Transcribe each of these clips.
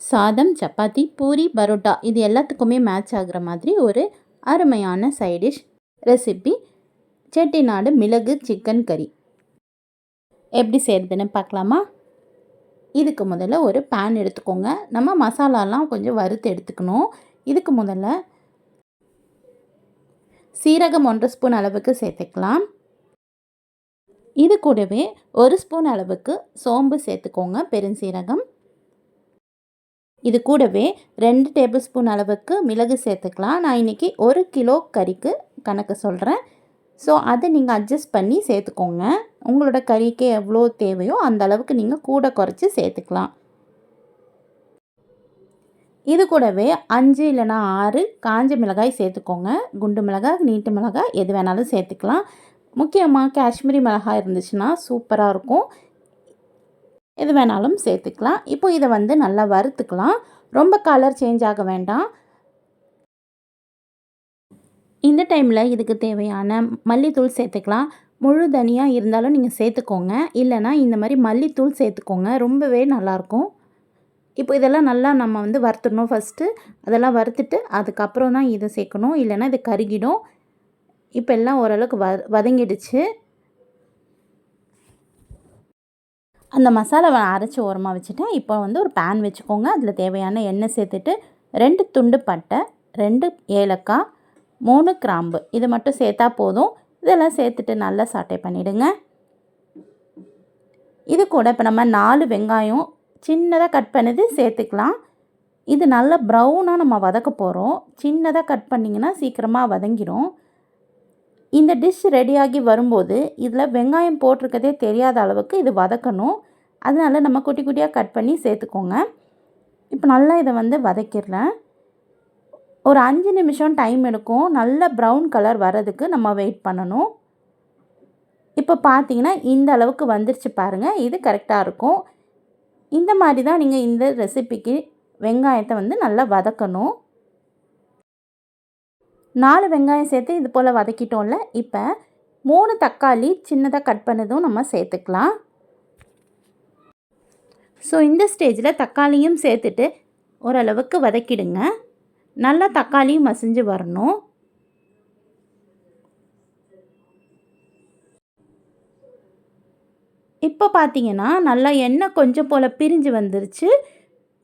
சாதம் சப்பாத்தி பூரி பரோட்டா இது எல்லாத்துக்குமே மேட்ச் ஆகுற மாதிரி ஒரு அருமையான சைடிஷ் ரெசிபி செட்டிநாடு மிளகு சிக்கன் கறி எப்படி செய்கிறதுன்னு பார்க்கலாமா? இதுக்கு முதல்ல ஒரு பேன் எடுத்துக்கோங்க. நம்ம மசாலாலாம் கொஞ்சம் வறுத்து எடுத்துக்கணும். இதுக்கு முதல்ல சீரகம் ஒன்றரை ஸ்பூன் அளவுக்கு சேர்த்துக்கலாம். இது கூடவே ஒரு ஸ்பூன் அளவுக்கு சோம்பு சேர்த்துக்கோங்க பெருஞ்சீரகம். இது கூடவே ரெண்டு டேபிள் ஸ்பூன் அளவுக்கு மிளகு சேர்த்துக்கலாம். நான் இன்றைக்கி ஒரு கிலோ கறிக்கு கணக்கு சொல்கிறேன் ஸோ அதை நீங்கள் அட்ஜஸ்ட் பண்ணி சேர்த்துக்கோங்க. உங்களோட கறிக்கு எவ்வளோ தேவையோ அந்த அளவுக்கு நீங்கள் கூட குறைச்சி சேர்த்துக்கலாம். இது கூடவே அஞ்சு இல்லைனா ஆறு காஞ்ச மிளகாய் சேர்த்துக்கோங்க. குண்டு மிளகாய் நீட்டு மிளகாய் எது வேணாலும் சேர்த்துக்கலாம். முக்கியமாக காஷ்மீரி மிளகாய் இருந்துச்சுன்னா சூப்பராக இருக்கும். எது வேணாலும் சேர்த்துக்கலாம். இப்போ இதை வந்து நல்லா வறுத்துக்கலாம். ரொம்ப கலர் சேஞ்ச் ஆக வேண்டாம். இந்த டைமில் இதுக்கு தேவையான மல்லித்தூள் சேர்த்துக்கலாம். முழு தனியாக இருந்தாலும் நீங்கள் சேர்த்துக்கோங்க. இல்லைனா இந்த மாதிரி மல்லித்தூள் சேர்த்துக்கோங்க. ரொம்பவே நல்லாயிருக்கும். இப்போ இதெல்லாம் நல்லா நம்ம வந்து வறுத்துடணும் ஃபஸ்ட்டு அதெல்லாம் வறுத்துட்டு அதுக்கப்புறம் தான் இதை சேர்க்கணும். இல்லைனா இது கருகிடும். இப்போ எல்லாம் ஓரளவுக்கு வ வதங்கிடுச்சு. அந்த மசாலாவை அரைச்சி ஓரமாக வச்சுட்டேன். இப்போ வந்து ஒரு பேன் வச்சுக்கோங்க. அதில் தேவையான எண்ணெய் சேர்த்துட்டு ரெண்டு துண்டு பட்டை ரெண்டு ஏலக்காய் மூணு கிராம்பு. இது மட்டும் சேர்த்தா போதும். இதெல்லாம் சேர்த்துட்டு நல்லா சாட்டை பண்ணிவிடுங்க இது கூட இப்போ நம்ம நாலு வெங்காயம் சின்னதாக கட் பண்ணது சேர்த்துக்கலாம். இது நல்லா ப்ரௌனாக நம்ம வதக்க போகிறோம் சின்னதாக கட் பண்ணிங்கன்னா சீக்கிரமாக வதங்கிடும் இந்த டிஷ் ரெடியாகி வரும்போது இதில் வெங்காயம் போட்டிருக்கதே தெரியாத அளவுக்கு இது வதக்கணும். அதனால் நம்ம குட்டி குட்டியாக கட் பண்ணி சேர்த்துக்கோங்க. இப்போ நல்லா இதை வந்து வதக்கிடலாம். ஒரு அஞ்சு நிமிஷம் டைம் எடுக்கும். நல்ல ப்ரௌன் கலர் வரதுக்கு நம்ம வெயிட் பண்ணணும். இப்போ பார்த்தீங்கன்னா இந்த அளவுக்கு வந்துருச்சு பாருங்கள் இது கரெக்டாக இருக்கும். இந்த மாதிரி தான் நீங்கள் இந்த ரெசிபிக்கு வெங்காயத்தை வந்து நல்லா வதக்கணும். நாலு வெங்காயம் சேர்த்து இது போல் வதக்கிட்டோம்ல. இப்போ மூணு தக்காளி சின்னதாக கட் பண்ணதும் நம்ம சேர்த்துக்கலாம். ஸோ இந்த ஸ்டேஜில் தக்காளியும் சேர்த்துட்டு ஓரளவுக்கு வதக்கிடுங்க. நல்லா தக்காளியும் மசிஞ்சு வரணும். இப்போ பார்த்தீங்கன்னா நல்லா எண்ணெய் கொஞ்சம் போல் பிரிஞ்சு வந்துருச்சு.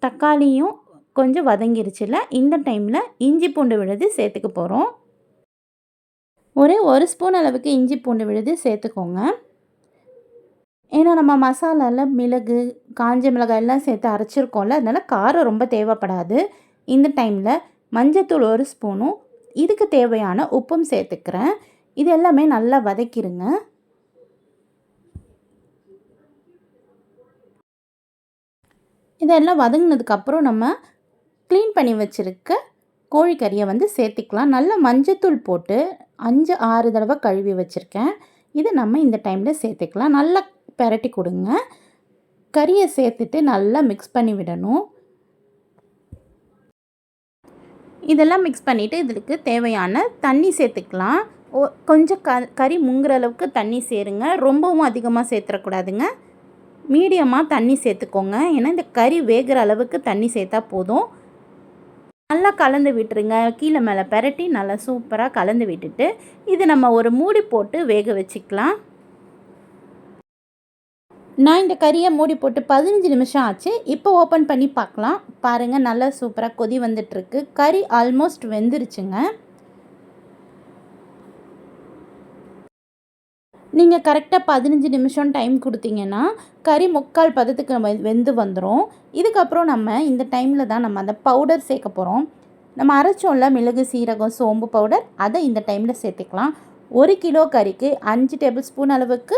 தக்காளியும் கொஞ்சம் வதங்கிருச்சுல. இந்த டைமில் இஞ்சி பூண்டு விழுது சேர்த்துக்க போகிறோம் ஒரே ஒரு ஸ்பூன் அளவுக்கு இஞ்சி பூண்டு விழுது சேர்த்துக்கோங்க. ஏன்னா நம்ம மசாலாவில் மிளகு காஞ்ச மிளகாய் எல்லாம் சேர்த்து அரைச்சிருக்கோம்ல அதனால் காரம் ரொம்ப தேவைப்படாது. இந்த டைமில் மஞ்சத்தூள் ஒரு ஸ்பூனும் இதுக்கு தேவையான உப்பும் சேர்த்துக்கிறேன். இது எல்லாமே நல்லா வதக்கிடுங்க இதெல்லாம் வதங்கினதுக்கப்புறம் நம்ம க்ளீன் பண்ணி வச்சுருக்க கோழிக்கறியை வந்து சேர்த்துக்கலாம். நல்லா மஞ்சத்தூள் போட்டு அஞ்சு ஆறு தடவை கழுவி வச்சுருக்கேன். இதை நம்ம இந்த டைமில் சேர்த்துக்கலாம். நல்லா பெரட்டி கொடுங்க. கறியை சேர்த்துட்டு நல்லா மிக்ஸ் பண்ணி விடணும். இதெல்லாம் மிக்ஸ் பண்ணிவிட்டு இதுக்கு தேவையான தண்ணி சேர்த்துக்கலாம். ஓ கொஞ்சம் க கறி முங்குற அளவுக்கு தண்ணி சேருங்க. ரொம்பவும் அதிகமாக சேர்த்துடக்கூடாதுங்க மீடியமாக தண்ணி சேர்த்துக்கோங்க. ஏன்னா இந்த கறி வேகிற அளவுக்கு தண்ணி சேர்த்தா போதும். நல்லா கலந்து விட்டுருங்க. கீழே மேலே பெரட்டி நல்லா சூப்பராக கலந்து விட்டுட்டு இது நம்ம ஒரு மூடி போட்டு வேக வச்சுக்கலாம். நான் இந்த கறியை மூடி போட்டு பதினஞ்சு நிமிஷம் ஆச்சு. இப்போ ஓப்பன் பண்ணி பார்க்கலாம். பாருங்கள் நல்லா சூப்பராக கொதி வந்துட்டுருக்கு. கறி ஆல்மோஸ்ட் வெந்துருச்சுங்க. நீங்கள் கரெக்டாக பதினஞ்சு நிமிஷம் டைம் கொடுத்தீங்கன்னா கறி முக்கால் பதத்துக்கு வெந்து வந்துடும் இதுக்கப்புறம் நம்ம இந்த டைமில் தான் நம்ம அந்த பவுடர் சேர்க்க போகிறோம் நம்ம அரைச்சோம்ல மிளகு சீரகம் சோம்பு பவுடர் அதை இந்த டைமில் சேர்த்துக்கலாம். ஒரு கிலோ கறிக்கு அஞ்சு டேபிள் ஸ்பூன் அளவுக்கு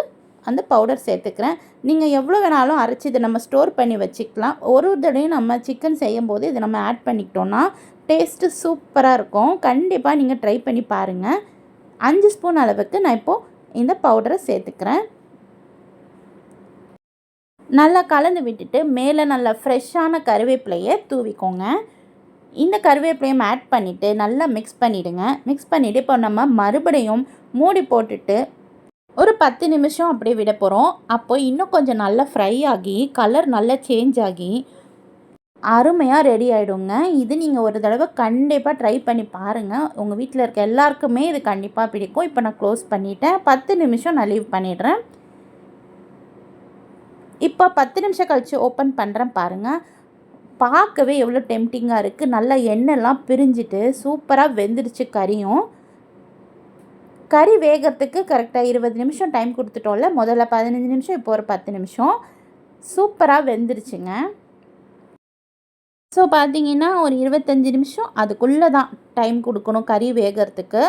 அந்த பவுடர் சேர்த்துக்கிறேன். நீங்கள் எவ்வளோ வேணாலும் அரைச்சி இதை நம்ம ஸ்டோர் பண்ணி வச்சுக்கலாம். ஒரு தடையும் நம்ம சிக்கன் செய்யும் போது இதை நம்ம ஆட் பண்ணிக்கிட்டோன்னா டேஸ்ட்டு சூப்பராக இருக்கும். கண்டிப்பாக நீங்கள் ட்ரை பண்ணி பாருங்கள் அஞ்சு ஸ்பூன் அளவுக்கு நான் இப்போது இந்த பவுடரை சேர்த்துக்கிறேன். நல்லா கலந்து விட்டுட்டு மேலே நல்லா ஃப்ரெஷ்ஷான கருவேப்பிலையை தூவிக்கோங்க. இந்த கருவேப்பிலையும் ஆட் பண்ணிவிட்டு நல்லா மிக்ஸ் பண்ணிவிடுங்க மிக்ஸ் பண்ணிவிட்டு இப்போ நம்ம மறுபடியும் மூடி போட்டுட்டு ஒரு பத்து நிமிஷம் அப்படியே விட போகிறோம் அப்போ இன்னும் கொஞ்சம் நல்லா ஃப்ரை ஆகி கலர் நல்லா சேஞ்ச் ஆகி அருமையாக ரெடி ஆகிடுங்க இது நீங்கள் ஒரு தடவை கண்டிப்பாக ட்ரை பண்ணி பாருங்கள் உங்கள் வீட்டில் இருக்க எல்லாருக்குமே இது கண்டிப்பாக பிடிக்கும். இப்போ நான் க்ளோஸ் பண்ணிட்டேன். பத்து நிமிஷம் நான் லீவ் பண்ணிடுறேன். இப்போ பத்து நிமிஷம் கழித்து ஓப்பன் பண்ணுறேன் பாருங்கள் பார்க்கவே எவ்வளோ டெம்டிங்காக இருக்குது நல்லா எண்ணெய்லாம் பிரிஞ்சுட்டு சூப்பராக வெந்துடுச்சு கறியும். கறி வேகிறதுக்கு கரெக்டாக இருபது நிமிஷம் டைம் கொடுத்துட்டோம்ல. முதல்ல பதினஞ்சு நிமிஷம் இப்போ ஒரு பத்து நிமிஷம். சூப்பராக வெந்துருச்சுங்க. ஸோ பார்த்தீங்கன்னா ஒரு இருபத்தஞ்சி நிமிஷம் அதுக்குள்ளே தான் டைம் கொடுக்கணும் கறி வேகிறதுக்கு.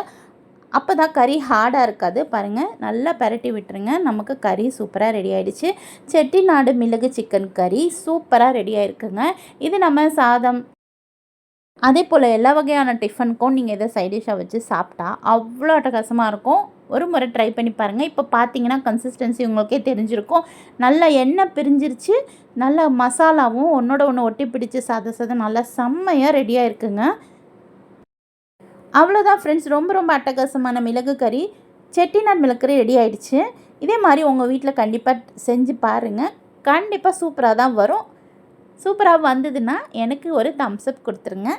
அப்போ தான் கறி ஹார்டாக இருக்காது. பாருங்கள் நல்லா பரட்டி விட்டுருங்க. நமக்கு கறி சூப்பராக ரெடி ஆகிடுச்சு செட்டிநாடு மிளகு சிக்கன் கறி சூப்பராக ரெடி ஆகிருக்குங்க இது நம்ம சாதம் அதே போல் எல்லா வகையான டிஃபனுக்கும் நீங்கள் இதை சைடிஷாக வச்சு சாப்பிட்டா அவ்வளோ அட்டகாசமாக இருக்கும். ஒரு முறை ட்ரை பண்ணி பாருங்கள் இப்போ பார்த்தீங்கன்னா கன்சிஸ்டன்சி உங்களுக்கே தெரிஞ்சிருக்கும். நல்லா எண்ணெய் பிரிஞ்சிருச்சு. நல்ல மசாலாவும் ஒன்றோட ஒன்று ஒட்டி பிடிச்சி சாத சாதம் நல்லா செம்மையாக ரெடியாக இருக்குங்க அவ்வளோதான் ஃப்ரெண்ட்ஸ் ரொம்ப ரொம்ப அட்டகாசமான மிளகு கறி. செட்டிநாட் மிளகு கறி ரெடி ஆகிடுச்சு இதே மாதிரி உங்கள் வீட்டில் கண்டிப்பாக செஞ்சு பாருங்கள் கண்டிப்பாக சூப்பராக தான் வரும். சூப்பராக வந்ததுன்னா எனக்கு ஒரு தம்ஸ் அப் கொடுத்துருங்க.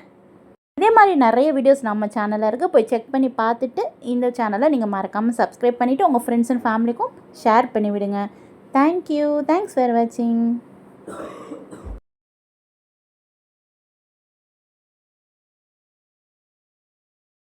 இதே மாதிரி நிறைய வீடியோஸ் நம்ம சேனலில் இருக்குது போய் செக் பண்ணி பார்த்துட்டு இந்த சேனலை நீங்கள் மறக்காமல் சப்ஸ்கிரைப் பண்ணிவிட்டு உங்கள் ஃப்ரெண்ட்ஸ் அண்ட் ஃபேமிலிக்கும் ஷேர் பண்ணிவிடுங்க. தேங்க்யூ தேங்க்ஸ் ஃபார் வாட்சிங்